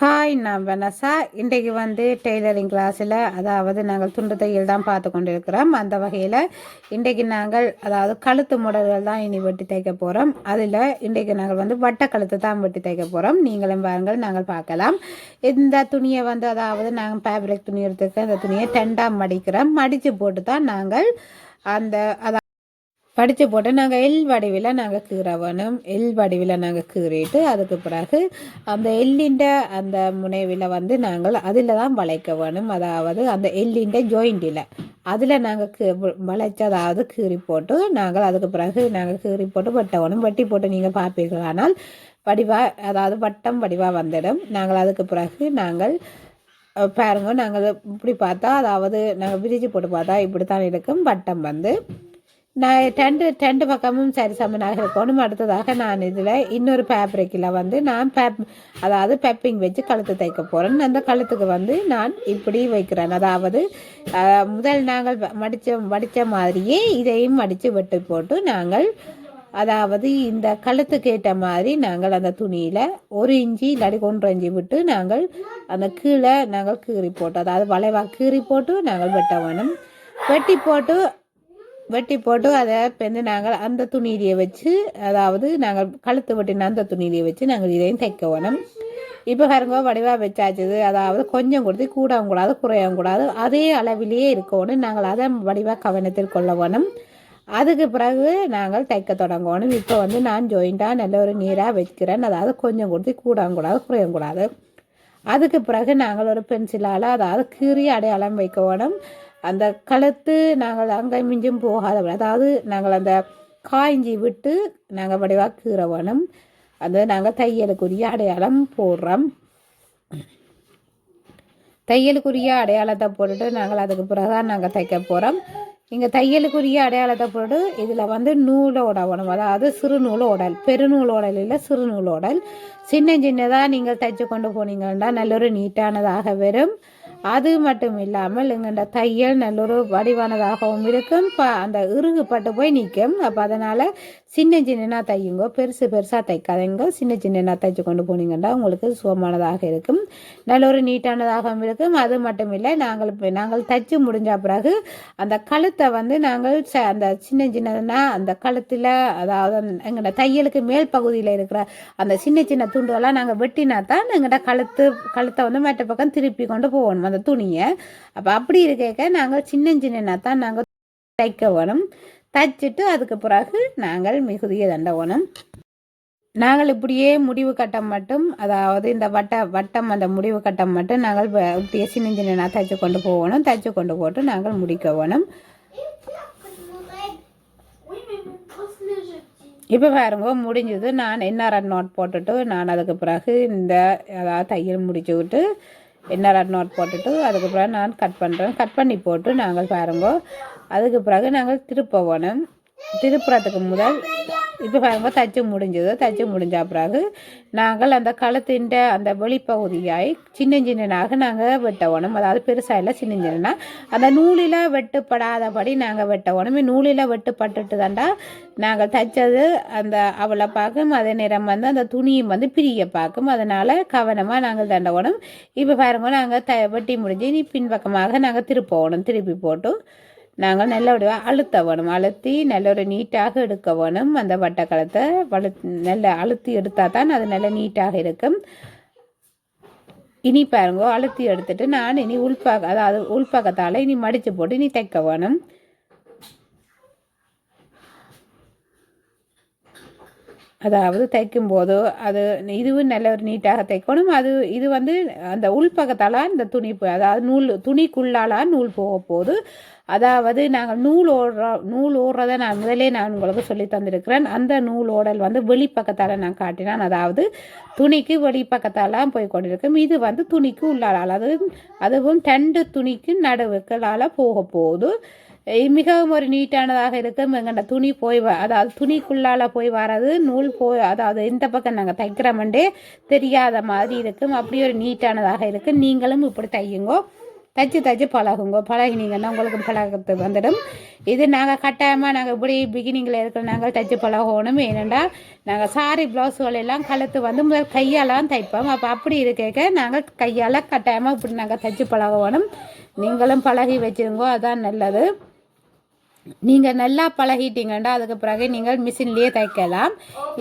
Hi நான் Vanessa இன்றைக்கு வந்து டெய்லரிங் கிளாஸில் அதாவது நாங்கள் துண்டு தையல் தான் பார்த்து கொண்டிருக்கிறோம். அந்த வகையில் இன்றைக்கு நாங்கள் அதாவது கழுத்து முடல்கள் தான் இனி வெட்டி தைக்க போகிறோம் அதில் இன்றைக்கு நாங்கள் வந்து வட்ட கழுத்து தான் வெட்டி தைக்க போகிறோம் நீங்களும் பாருங்கள் நாங்கள் பார்க்கலாம். இந்த துணியை வந்து அதாவது நாங்கள் ஃபேப்ரிக் துணி எடுத்துக்க இந்த துணியை டெண்டாக மடிக்கிறோம். மடித்து போட்டு தான் நாங்கள் அந்த அதாவது படித்து போட்டு நாங்கள் எல் வடிவில் நாங்கள் கீற வேணும் எல் வடிவில் நாங்கள் கீறிட்டு அதுக்கு பிறகு அந்த எல்லின்ற அந்த முனைவில் வந்து நாங்கள் அதில் தான் வளைக்க வேணும் அதாவது அந்த எல்லின்ற ஜாயிண்டில் அதில் நாங்கள் கீ வளைச்சு அதாவது கீறி போட்டு நாங்கள் அதுக்கு பிறகு நாங்கள் கீறி போட்டு வெட்டவனும் வெட்டி போட்டு நீங்கள் பார்ப்பீர்களானால் வடிவாக அதாவது வட்டம் வடிவாக வந்துடும். நாங்கள் அதுக்கு பிறகு நாங்கள் பாருங்க நாங்கள் இப்படி பார்த்தா அதாவது நாங்கள் விரிச்சு போட்டு பார்த்தா இப்படி தான் இருக்கும். வட்டம் வந்து நான் ரெண்டு ரெண்டு பக்கமும் சரி சமனாக இருக்கணும். அடுத்ததாக நான் இதில் இன்னொரு ஃபேப்ரிக்கில் வந்து நான் பேப் அதாவது பெப்பிங் வச்சு கழுத்து தைக்க போகிறேன் அந்த கழுத்துக்கு வந்து நான் இப்படி வைக்கிறேன். அதாவது முதல் நாங்கள் மடித்த மடித்த மாதிரியே இதையும் மடித்து வெட்டி போட்டு நாங்கள் அதாவது இந்த கழுத்துக்கு ஏற்ற மாதிரி நாங்கள் அந்த துணியில் ஒரு இஞ்சி இல்லாடி ஒன்றரை இஞ்சி விட்டு நாங்கள் அந்த கீழே நாங்கள் கீறி போட்டு அதாவது வளைவாக கீறி போட்டு நாங்கள் வெட்ட வேணும். வெட்டி போட்டு வெட்டி போட்டு அதை வந்து நாங்கள் அந்த துணியிலேயே வச்சு அதாவது நாங்கள் கழுத்து வெட்டின அந்த துணியிலேயே வச்சு நாங்கள் இதையும் தைக்க வேணும். இப்போ பாருங்க வடிவாக வச்சாச்சுது அதாவது கொஞ்சம் கொடுத்து கூடவும் கூடாது குறையவும் கூடாது. அதே அளவிலேயே இருக்கணும் நாங்கள் அதை வடிவாக கவனத்தில் கொள்ள வேணும். அதுக்கு பிறகு நாங்கள் தைக்க தொடங்கணும் இப்போ வந்து நான் ஜாயிண்டாக நல்ல ஒரு நீராக வைக்கிறேன். அதாவது கொஞ்சம் கொடுத்து கூடவும் கூடாது குறையவும் கூடாது. அதுக்கு பிறகு நாங்கள் ஒரு பென்சிலால் அதாவது கீறி அடையாளம் வைக்க வேணும். அந்த கழுத்து நாங்கள் அங்கே மிஞ்சும் போகாத அதாவது நாங்கள் அந்த காய்ஞ்சி விட்டு நாங்கள் வடிவாக கீற வேணும். அது நாங்கள் தையலுக்குரிய அடையாளம் போடுறோம். தையலுக்குரிய அடையாளத்தை போட்டுட்டு நாங்கள் அதுக்கு பிறகு தான் நாங்கள் தைக்க போகிறோம் இங்கே தையலுக்குரிய அடையாளத்தை போட்டு இதில் வந்து நூலோட உணவு அதாவது சிறு நூலோடல் பெருநூலோடல் இல்லை சிறு நூலோடல் சின்ன சின்னதாக நீங்கள் தைச்சு கொண்டு போனீங்கன்னா நல்ல ஒரு நீட்டானதாக வரும். அது மட்டும் இல்லாமல் எங்கள்ட தையல் நல்லொரு வடிவானதாகவும் இருக்கும். ப அந்த இறுகுப்பட்டு போய் நிற்கும். அப்போ அதனால் சின்ன சின்னதாக தையுங்க பெருசு பெருசாக தைக்காதீங்க. சின்ன சின்னதாக தைச்சு கொண்டு போனீங்கன்னா உங்களுக்கு சுகமானதாக இருக்கும். நல்ல ஒரு நீட்டானதாகவும் இருக்கும். அது மட்டும் இல்லை நாங்கள் நாங்கள் தைச்சு முடிஞ்ச பிறகு அந்த கழுத்தை வந்து நாங்கள் ச- அந்த சின்ன சின்னதுனா அந்த கழுத்தில் அதாவது எங்களோட தையலுக்கு மேல் பகுதியில் இருக்கிற அந்த சின்ன சின்ன துண்டுகள்லாம் நாங்கள் வெட்டினா தான் எங்கள்கிட்ட கழுத்து கழுத்தை வந்து மற்ற பக்கம் திருப்பி கொண்டு போகணும் அந்த துணியை. அப்போ அப்படி இருக்க நாங்கள் சின்ன சின்ன தான் நாங்கள் தைக்க வேணும். தைச்சிட்டு அதுக்கு பிறகு நாங்கள் மிகுதிய தண்டவனம் நாங்கள் இப்படியே முடிவு கட்டம் மட்டும் அதாவது இந்த வட்ட வட்டம் அந்த முடிவு கட்டம் மட்டும் நாங்கள் வ- இப்படியே சின்ன சின்ன தைச்சு கொண்டு போகணும். தைச்சு கொண்டு போட்டு நாங்கள் முடிக்க வேணும் இப்போ பாருங்க முடிஞ்சது. நான் என்ஆர்ஆர் நோட் போட்டுட்டு நான் அதுக்கு பிறகு இந்த அதாவது தையல் முடிச்சு விட்டு என்ஆர்ஆர் நோட் போட்டுட்டு அதுக்கு பிறகு நான் கட் பண்ணுறேன் கட் பண்ணி போட்டு நாங்கள் பாருங்க அதுக்கு பிறகு நாங்கள் திருப்பவனம். திருப்புறத்துக்கு முதல் இப்போ பாருங்க தச்சு முடிஞ்சது தச்சு முடிஞ்ச பிறகு நாங்கள் அந்த களத்தின் அந்த வெளிப்பகுதியாய் சின்ன சின்னனாக நாங்கள் வெட்ட அதாவது பெருசாக இல்லை சின்ன சின்னனா. அந்த நூலில் வெட்டுப்படாதபடி நாங்கள் வெட்ட நூலில் வெட்டுப்பட்டுட்டு தாண்டா நாங்கள் தைச்சது. அந்த அவளை பார்க்கும் அதே நேரம் வந்து அந்த துணியும் வந்து பிரிய பார்க்கும். அதனால் கவனமாக நாங்கள் தண்ட வேணும் இப்போ பாருங்க நாங்கள் த வெட்டி முடிஞ்சு நீ பின்பக்கமாக நாங்கள் திருப்ப திருப்பி போட்டு நாங்கள் நல்லபடியாக அழுத்த வேணும். அழுத்தி நல்ல ஒரு நீட்டாக எடுக்க வேணும். அந்த வட்டக்கலத்தை வலு நல்ல அழுத்தி எடுத்தால் தான் அது நல்ல நீட்டாக இருக்கும். இனி பாருங்க அழுத்தி எடுத்துட்டு நான் இனி உள்பாக்க அதாவது உள்பக்கத்தால் இனி மடித்து போட்டு இனி தைக்க வேணும். அதாவது தைக்கும்போது அது இதுவும் நல்ல ஒரு நீட்டாக தைக்கணும் அது இது வந்து அந்த உள்பக்கத்தால் இந்த துணி அதாவது நூல் துணிக்குள்ளாலாம் நூல் போக போகுது. அதாவது நாங்கள் நூல் ஓடுற நூல் ஓடுறதை நான் முதலே நான் உங்களுக்கு சொல்லி தந்திருக்கிறேன். அந்த நூல் ஓடல் வந்து வெளிப்பக்கத்தால் நான் காட்டினேன். அதாவது துணிக்கு வெளிப்பக்கத்தாலாம் போய் கொண்டிருக்கும். இது வந்து துணிக்கு உள்ளாலால் அதாவது அதுவும் ரெண்டு துணிக்கு நடுவுக்களால் போக போகுது. மிகவும் ஒரு நீட்டானதாக இருக்கும். எங்கள்ட துணி போய் வ. அதாவது துணிக்குள்ளால போய் வர்றது நூல் போய் அதாவது எந்த பக்கம் நாங்கள் தைக்கிறோமெண்டே தெரியாத மாதிரி இருக்கும். அப்படி ஒரு நீட்டானதாக இருக்கும். நீங்களும் இப்படி தையுங்கோ. தச்சு தச்சு பழகுங்க. பழகினீங்கன்னா உங்களுக்கு பழகத்து வந்துடும். இது நாங்கள் கட்டாயமாக நாங்கள் இப்படி பிகினிங்கில் இருக்கிற நாங்கள் தச்சு பழகணும். ஏனெண்டா நாங்கள் சாரி ப்ளவுஸுகள் எல்லாம் கழுத்து வந்து முதல் கையாலாம் தைப்போம். அப்போ அப்படி இருக்க நாங்கள் கையால் கட்டாயமாக இப்படி நாங்கள் தச்சு பழகணும். நீங்களும் பழகி வச்சுருங்கோ. அதுதான் நல்லது. நீங்கள் நல்லா பழகிட்டீங்கன்னா அதுக்கு பிறகு நீங்கள் மிஷின்லேயே தைக்கலாம்.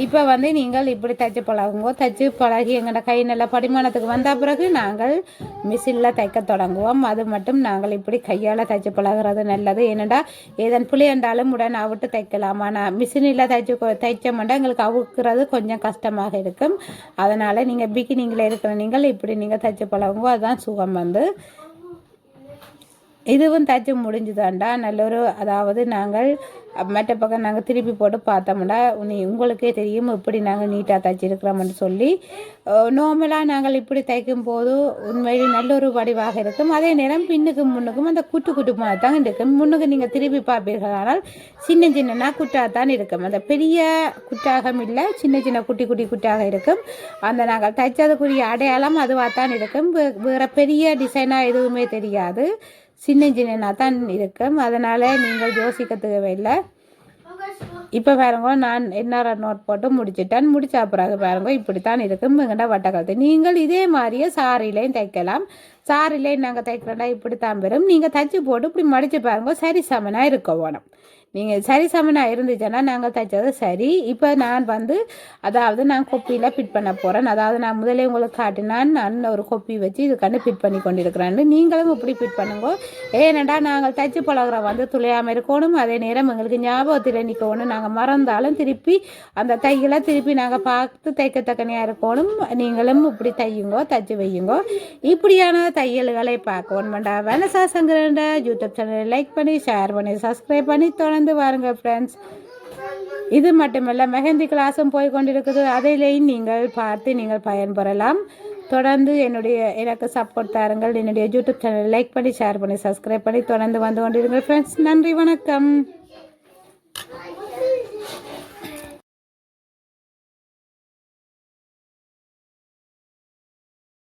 இப்போ வந்து நீங்கள் இப்படி தைச்சு பழகுங்க தைச்சு பழகி எங்களோட கை நல்ல படிமானத்துக்கு வந்த பிறகு நாங்கள் மிஷினில் தைக்க தொடங்குவோம். அது மட்டும் நாங்கள் இப்படி கையால் தைச்சு பழகுறது நல்லது. ஏனெண்டா ஏதன் புளியண்டாலும் உடனே அவிட்டு தைக்கலாம். ஆனால் மிஷினில் தைச்சு தைச்சோம்னா எங்களுக்கு அவுக்கிறது கொஞ்சம் கஷ்டமாக இருக்கும். அதனால் நீங்கள் பிகினிங்கில் இருக்கிற நீங்கள் இப்படி நீங்கள் தைச்சு பழகுங்க அதுதான் சுகம் வந்து. இதுவும் தச்சு முடிஞ்சுதாண்டா. நல்ல ஒரு அதாவது நாங்கள் மற்ற பக்கம் நாங்கள் திருப்பி போட்டு பார்த்தோம்னா நீ உங்களுக்கே தெரியும் இப்படி நாங்கள் நீட்டாக தைச்சிருக்கிறோம்னு சொல்லி. நார்மலாக நாங்கள் இப்படி தைக்கும் போது உண்மையில் நல்ல ஒரு வடிவாக இருக்கும். அதே நேரம் பின்னுக்கும் முன்னுக்கும் அந்த குட்டு குட்டு மாதிரி தான் இருக்கும். முன்னுக்கு நீங்கள் திருப்பி பார்ப்பீர்கள். ஆனால் சின்ன சின்னனா குட்டாக தான் இருக்கும். அந்த பெரிய குட்டாகம் இல்லை சின்ன சின்ன குட்டி குட்டி குட்டாக இருக்கும். அந்த நாங்கள் தைச்சதுக்குரிய அடையாளம் அதுவாக தான் இருக்கும். வே- பெரிய டிசைனாக எதுவுமே தெரியாது. சின்ன சின்னனா தான் இருக்கும். அதனால் நீங்கள் யோசிக்க தேவையில்லை. இப்போ பாருங்க நான் என்ன நோட் போட்டு முடிச்சிட்டேன். முடிச்ச பிறகு பாருங்க இப்படி தான் இருக்கும் எங்கள்ட வட்டக்கழுத்து. நீங்கள் இதே மாதிரியே சாரிலையும் தைக்கலாம். சாரிலையும் நாங்கள் தைக்கிறோம்னா இப்படி தான் வரும். நீங்கள் தைச்சி போட்டு இப்படி மடித்து பாருங்க சரி சமனாக இருக்க வேணும் நீங்கள் சரி சமனாக இருந்துச்சுன்னா நாங்கள் தைச்சது சரி. இப்போ நான் வந்து அதாவது நான் கொப்பியில் ஃபிட் பண்ண போகிறேன் அதாவது நான் முதலே உங்களுக்கு காட்டினான் நான் ஒரு கொப்பி வச்சு இதுக்காண்டு ஃபிட் பண்ணி கொண்டிருக்கிறேன் நீங்களும் இப்படி ஃபிட் பண்ணுங்க. ஏனண்டா நாங்கள் தைச்சு பழகிற வந்து துளையாமல் இருக்கணும். அதே நேரம் எங்களுக்கு ஞாபகத்தில் நிற்கணும் நாங்கள் மறந்தாலும் திருப்பி அந்த தையலை திருப்பி நாங்கள் பார்த்து தைக்கத்தக்கனையாக இருக்கணும். நீங்களும் இப்படி தையுங்கோ தைச்சு வையுங்கோ. இப்படியான தையல்களை பார்க்கணும் வேண்டா வெனசா சங்கரண்ட யூடியூப் சேனலை லைக் பண்ணி ஷேர் பண்ணி சப்ஸ்கிரைப் பண்ணி தொடர்ந்து வாருங்க ஃப்ரெண்ட்ஸ் இது மட்டுமல்ல மெஹந்தி கிளாஸும் போய் கொண்டிருக்குது. அதிலேயும் நீங்கள் பார்த்து நீங்கள் பயன்பெறலாம். தொடர்ந்து என்னுடைய எனக்கு சப்போர்ட் தாருங்கள். என்னுடைய யூடியூப் சேனலை லைக் பண்ணி ஷேர் பண்ணி சப்ஸ்கிரைப் பண்ணி தொடர்ந்து வந்து கொண்டிருங்கள் ஃப்ரெண்ட்ஸ் நன்றி வணக்கம்.